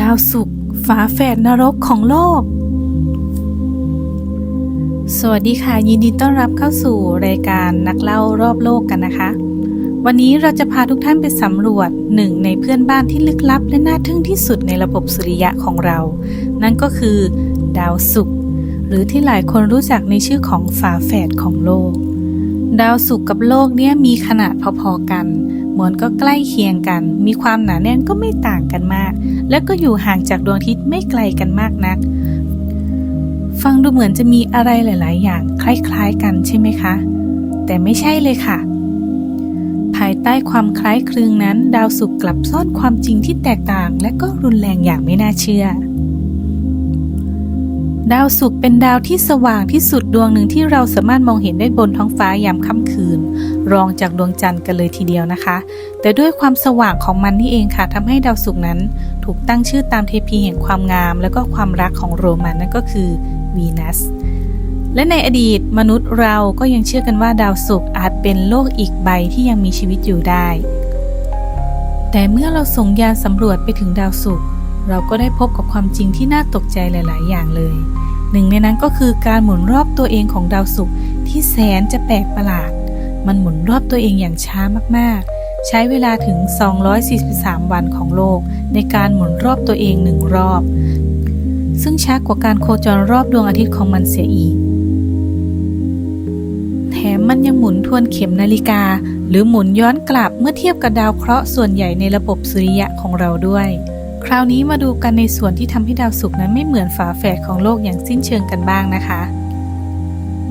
ดาวศุกร์ฝาแฝดนรกของโลก สวัสดีค่ะ ยินดีต้อนรับเข้าสู่รายการนักเล่ารอบโลกกันนะคะ วันนี้เราจะพาทุกท่านไปสำรวจหนึ่งในเพื่อนบ้านที่ลึกลับ และน่าทึ่งที่สุดในระบบสุริยะของเรา นั่นก็คือ ดาวศุกร์หรือที่หลายคนรู้จักในชื่อของฝาแฝดของโลก ดาวศุกร์กับโลกเนี่ยมีขนาดพอๆกัน มือนก็ใกล้เคียงกัน มีความหนาแน่นก็ไม่ต่างกันมาก และก็อยู่ห่างจากดวงอาทิตย์ไม่ไกลกันมากนัก ฟังดูเหมือนจะมีอะไรหลาย ๆ อย่างคล้าย ๆ กันใช่ไหมคะ แต่ไม่ใช่เลยค่ะ ภายใต้ความคล้ายคลึงนั้น ดาวศุกร์กลับซ่อนความจริงที่แตกต่าง และก็รุนแรงอย่างไม่น่าเชื่อดาวศุกร์เป็นดาวที่สว่างที่สุดดวงหนึ่งที่เราสามารถมองเห็นได้บนท้องฟ้ายามค่ำคืน รองจากดวงจันทร์กันเลยทีเดียวนะคะ แต่ด้วยความสว่างของมันนี่เองค่ะทำให้ดาวศุกร์นั้น ถูกตั้งชื่อตามเทพีแห่งความงาม และก็ความรักของโรมันนั่นก็คือวีนัสและในอดีตมนุษย์เราก็ยังเชื่อกันว่าดาวศุกร์อาจเป็นโลกอีกใบที่ยังมีชีวิตอยู่ได้ แต่เมื่อเราส่งยานสำรวจไปถึงดาวศุกร์เราก็ได้พบกับความจริงที่น่าตกใจหลาย ๆ อย่างเลย หนึ่งในนั้นก็คือการหมุนรอบตัวเองของดาวศุกร์ที่แสนจะแปลกประหลาด มันหมุนรอบตัวเองอย่างช้ามากๆ ใช้เวลาถึง 243 วันของโลก ในการหมุนรอบตัวเองหนึ่งรอบ ซึ่งช้ากว่าการโคจรรอบดวงอาทิตย์ของมันเสียอีก แถมมันยังหมุนทวนเข็มนาฬิกา หรือหมุนย้อนกลับเมื่อเทียบกับดาวเคราะห์ส่วนใหญ่ในระบบสุริยะของเราด้วยคราวนี้มาดูกันในส่วนที่ทำให้ดาวศุกร์นั้นไม่เหมือนฝาแฝดของโลกอย่างสิ้นเชิงกันบ้างนะคะ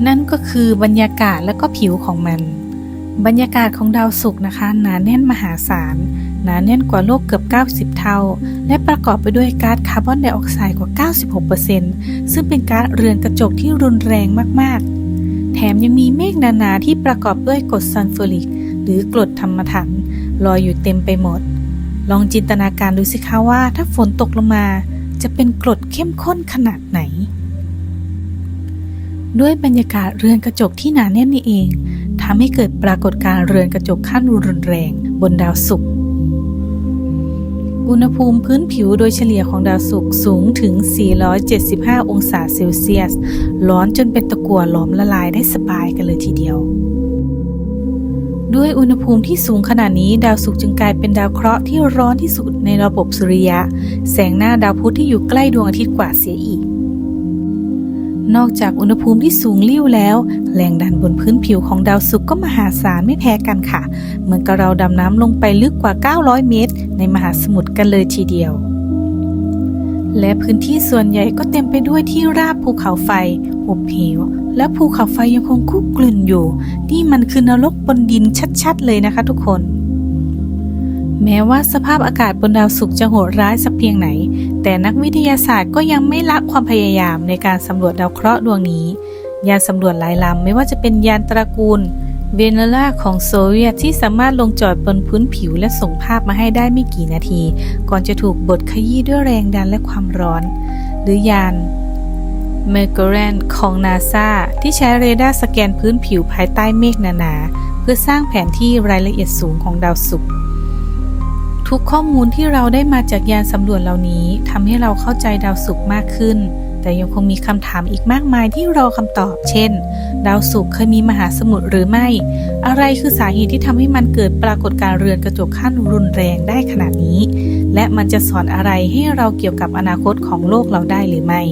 นั่นก็คือบรรยากาศและก็ผิวของมัน บรรยากาศของดาวศุกร์นะคะ หนาแน่นมหาศาล หนาแน่นกว่าโลกเกือบ 90 เท่า และประกอบไปด้วยก๊าซคาร์บอนไดออกไซด์กว่า 96%ซึ่งเป็นก๊าซเรือนกระจกที่รุนแรงมากๆ แถมยังมีเมฆหนาๆที่ประกอบด้วยกรดซัลฟูริก หรือกรดธรรมถันลอยอยู่เต็มไปหมด ลองจินตนาการดูสิคะว่าถ้าฝนตกลงมา จะเป็นกรดเข้มข้นขนาดไหน ด้วยบรรยากาศเรือนกระจกที่หนาแน่นนี่เอง ทำให้เกิดปรากฏการณ์เรือนกระจกขั้นรุนแรงบนดาวศุกร์อุณหภูมิพื้นผิวโดยเฉลี่ยของดาวศุกร์สูงถึง 475 องศาเซลเซียส ร้อนจนเป็นตะกั่วหลอมละลายได้สบายกันเลยทีเดียว ด้วยอุณหภูมิที่สูงขนาดนี้ ดาวศุกร์จึงกลายเป็นดาวเคราะห์ที่ร้อนที่สุดในระบบสุริยะ แสงหน้าดาวพุธที่อยู่ใกล้ดวงอาทิตย์กว่าเสียอีก นอกจากอุณหภูมิที่สูงลิ่วแล้ว แรงดันบนพื้นผิวของดาวศุกร์ก็มหาศาลไม่แพ้กันค่ะ เหมือนกับเราดำน้ำลงไปลึกกว่า 900 เมตร ในมหาสมุทรกันเลยทีเดียว และพื้นที่ส่วนใหญ่ก็เต็มไปด้วยที่ราบภูเขาไฟหุบเหวและภูเขาไฟยังคงคุกกลุ่นอยู่ นี่มันคือนรกบนดินชัดๆ เลยนะคะทุกคนแม้ว่าสภาพอากาศบนดาวศุกร์จะโหดร้ายสักเพียงไหน แต่นักวิทยาศาสตร์ก็ยังไม่ละความพยายามในการสำรวจดาวเคราะห์ดวงนี้ ยานสำรวจหลายลำไม่ว่าจะเป็นยานตระกูลเวเนล่าของโซเวียตที่สามารถลงจอดบนพื้นผิวและส่งภาพมาให้ได้ไม่กี่นาที ก่อนจะถูกบดขยี้ด้วยแรงดันและความร้อน หรือยานเมอร์เกรนของนาซาที่ใช้เรดาร์สแกนพื้นผิวภายใต้เมฆหนาๆเพื่อสร้างแผนที่รายละเอียดสูงของดาวศุกร์ ทุกข้อมูลที่เราได้มาจากยานสำรวจเหล่านี้ทำให้เราเข้าใจดาวศุกร์มากขึ้น แต่ยังคงมีคำถามอีกมากมายที่รอคำตอบ เช่น ดาวศุกร์เคยมีมหาสมุทรหรือไม่ อะไรคือสาเหตุที่ทำให้มันเกิดปรากฏการณ์เรือนกระจกขั้นรุนแรงได้ขนาดนี้ และมันจะสอนอะไรให้เราเกี่ยวกับอนาคตของโลกเราได้หรือไม่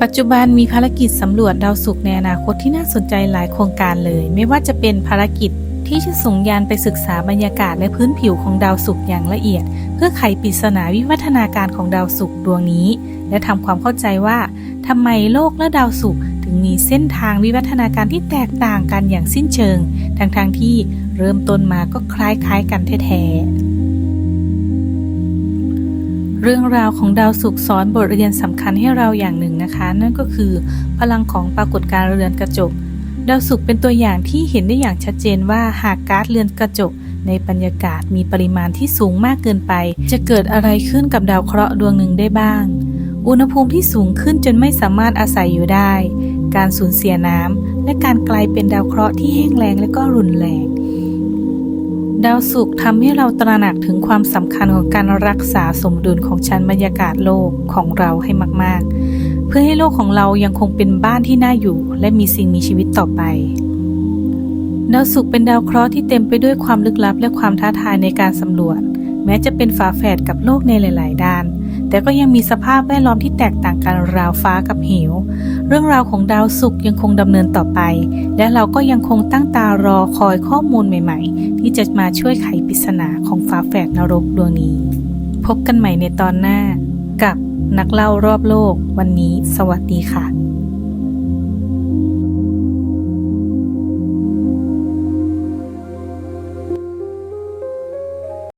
ปัจจุบันมีภารกิจสำรวจดาวศุกร์ในอนาคตที่น่าสนใจหลายโครงการเลย ไม่ว่าจะเป็นภารกิจ ที่จะส่งยานไปศึกษาบรรยากาศและพื้นผิวของดาวศุกร์อย่างละเอียด เพื่อไขปริศนาวิวัฒนาการของดาวศุกร์ดวงนี้ และทำความเข้าใจว่าทำไมโลกและดาวศุกร์ถึงมีเส้นทางวิวัฒนาการที่แตกต่างกันอย่างสิ้นเชิง ทั้งๆทที่เริ่มต้นมาก็คล้ายๆกันแท้ๆเรื่องราวของดาวศุกร์สอนบทเรียนสำคัญให้เราอย่างหนึ่งนะคะ นั่นก็คือพลังของปรากฏการณ์เรือนกระจก ดาวศุกร์เป็นตัวอย่างที่เห็นได้อย่างชัดเจนว่าหากก๊าซเรือนกระจกในบรรยากาศมีปริมาณที่สูงมากเกินไป จะเกิดอะไรขึ้นกับดาวเคราะห์ดวงหนึ่งได้บ้าง อุณหภูมิที่สูงขึ้นจนไม่สามารถอาศัยอยู่ได้ การสูญเสียน้ำและการกลายเป็นดาวเคราะห์ที่แห้งแล้งและก็รุนแรงดาวศุกร์ทำให้เราตระหนักถึงความสำคัญของการรักษาสมดุลของชั้นบรรยากาศโลกของเราให้มากๆ เพื่อให้โลกของเรายังคงเป็นบ้านที่น่าอยู่ และมีสิ่งมีชีวิตต่อไป ดาวศุกร์เป็นดาวเคราะห์ที่เต็มไปด้วยความลึกลับ และความท้าทายในการสำรวจ แม้จะเป็นฝาแฝดกับโลกในหลาย ๆ ด้าน แต่ก็ยังมีสภาพแวดล้อมที่แตกต่างกันราวฟ้ากับเหว เรื่องราวของดาวศุกร์ยังคงดำเนินต่อไป และเราก็ยังคงตั้งตารอคอยข้อมูลใหม่ ๆ ที่จะมาช่วยไขปริศนาของฝาแฝดนรกดวงนี้ พบกันใหม่ในตอนหน้ากับ นักเล่ารอบโลก วันนี้ สวัสดีค่ะ